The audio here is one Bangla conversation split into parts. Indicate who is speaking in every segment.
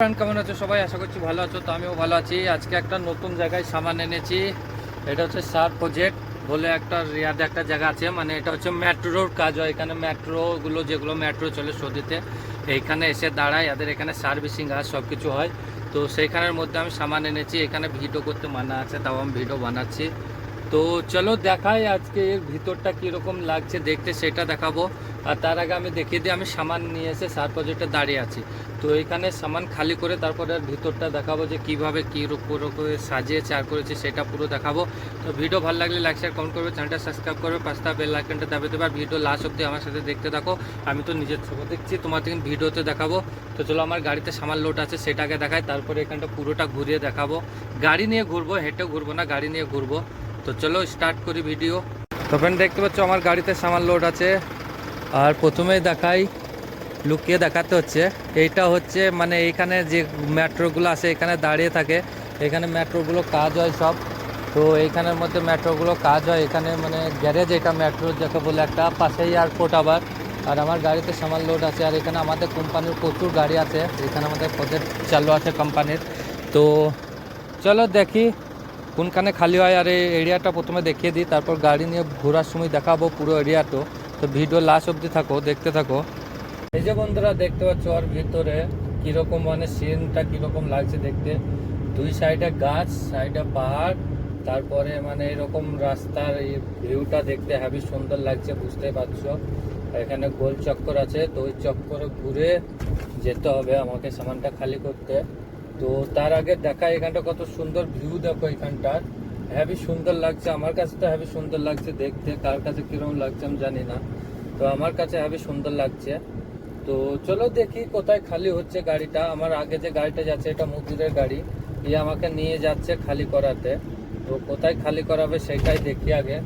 Speaker 1: কেমন আছো, সবাই আশা করছি ভালো আছো, তো আমিও ভালো আছি। আজকে একটা নতুন জায়গায় সামান এনেছি, এটা হচ্ছে সার প্রজেক্ট বলে একটা রিয়াদে একটা জায়গা আছে মানে এটা হচ্ছে মেট্রোর কাজ হয়, এখানে মেট্রোগুলো যেগুলো মেট্রো চলে সৌদিতে এইখানে এসে দাঁড়ায়, এদের এখানে সার্ভিসিং আর সব কিছু হয়। তো সেইখানের মধ্যে আমি সামান এনেছি, এখানে ভিডিও করতে মানা আছে, তাও আমি ভিডিও বানাচ্ছি। তো চলো দেখাই আজকে এর ভিতরটা কীরকম লাগছে, দেখতে সেটা দেখাবো। আর তার আগে আমি দেখিয়ে দিই, আমি সামান নিয়ে এসে সার প্রজেক্টে দাঁড়িয়ে আছি। তো এখানে সামান খালি করে তারপরে আর ভিতরটা দেখাবো যে কীভাবে কী করে সাজিয়ে চার করেছে সেটা পুরো দেখাবো। তো ভিডিও ভালো লাগলে লাইক শেয়ার কমেন্ট করবে চ্যানেলটা সাবস্ক্রাইব করবে পাঁচটা বেল আইকনটা দাবিয়ে দেবে। আর ভিডিও লাস্ট অব্দি আমার সাথে দেখতে থাকো। আমি তো নিজের ছবি দেখছি তোমার থেকে ভিডিওতে দেখাবো। তো চলো আমার গাড়িতে সামান লোড আছে, সেটাকে দেখাই, তারপরে এখানটা পুরোটা ঘুরিয়ে দেখাবো। গাড়ি নিয়ে ঘুরবো হেঁটে ঘুরবো না, গাড়ি নিয়ে ঘুরবো। তো চলো স্টার্ট করি ভিডিও তো ফ্রেন্ড দেখতে পাচ্ছ আমার গাড়িতে সামান লোড আছে। আর প্রথমেই দেখাই, লুকিয়ে দেখাতে হচ্ছে। এইটা হচ্ছে মানে এইখানে যে মেট্রোগুলো আছে, এখানে দাঁড়িয়ে থাকে। এখানে মেট্রোগুলো কাজ হয় সব। তো এইখানের মধ্যে মেট্রোগুলো কাজ হয়। এখানে মানে গ্যারেজ এটা মেট্রো যাকে বলে একটা, পাশেই এয়ারপোর্ট আবার। আর আমার গাড়িতে সামান লোড আছে। আর এখানে আমাদের কোম্পানির প্রচুর গাড়ি আছে। এখানে আমাদের প্রজেক্ট চালু আছে কোম্পানির তো চলো দেখি কোনখানে খালি হয়, আর এই এরিয়াটা প্রথমে দেখিয়ে দিই, তারপর গাড়ি নিয়ে ঘোরার সময় দেখাবো পুরো এরিয়াটা। তো ভিডিও লাস্ট অবধি থাকো, দেখতে থাকো। এই যে বন্ধুরা, দেখতে পাচ্ছ ওর ভিতরে কীরকম মানে সিনটা কীরকম লাগছে দেখতে। দুই সাইডে গাছ সাইডে পাহাড়, তারপরে মানে এরকম রাস্তার এই ভিউটা দেখতে হেবি সুন্দর লাগছে বুঝতে পারছ। এখানে গোল চক্কর আছে, তো ওই চক্করে ঘুরে যেতে হবে আমাকে সামানটা খালি করতে। তো তার আগে দেখা, এখানটা কত সুন্দর ভিউ দেখো এখানটার। হেবি সুন্দর লাগছে, আমার কাছে তো হেবি সুন্দর লাগছে দেখতে, কার কাছে কীরকম লাগছে আমি জানি না। তো আমার কাছে হেবি সুন্দর লাগছে। তো চলো দেখি কোথায় খালি হচ্ছে গাড়িটা। আমার আগে যে গাড়িটা যাচ্ছে, এটা মুদিরের গাড়ি। ই আমাকে নিয়ে যাচ্ছে খালি করাতে। তো কোথায় খালি করাবে সেটাই দেখি আগে।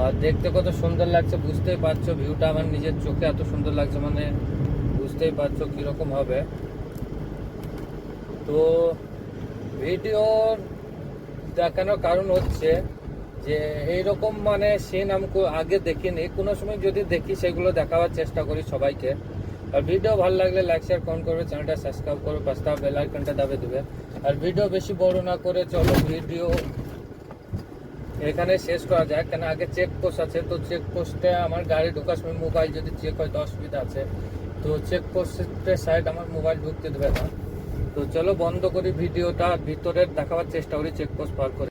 Speaker 1: আর দেখতে কত সুন্দর লাগছে, বুঝতেই পারছ ভিউটা আমার নিজের চোখে এত সুন্দর লাগছে মানে বুঝতেই পারছ কীরকম হবে। তো ভিডিওর দেখানোর কারণ হচ্ছে যে এইরকম মানে সিন আমি আগে দেখিনি। কোনো সময় যদি দেখি, সেগুলো দেখাবার চেষ্টা করি সবাইকে। আর ভিডিও ভালো লাগলে লাইক শেয়ার কমেন্ট করবে চ্যানেলটা সাবস্ক্রাইব করবে পাঁচটা বেল আইকনটা দাবে দেবে। আর ভিডিও বেশি বড় না করে চলো ভিডিও এখানে শেষ করা যায় কেন আগে চেক পোস্ট আছে, তো চেক পোস্টে আমার গাড়ি ঢোকার সময় মোবাইল যদি চেক হয়, তো অসুবিধা আছে। তো চেক পোস্টের সাইড আমার মোবাইল ঢুকতে দেবে না। তো চলো বন্ধ করি ভিডিওটা ভিতরের দেখাবার চেষ্টা করি চেকপোস্ট পার করে।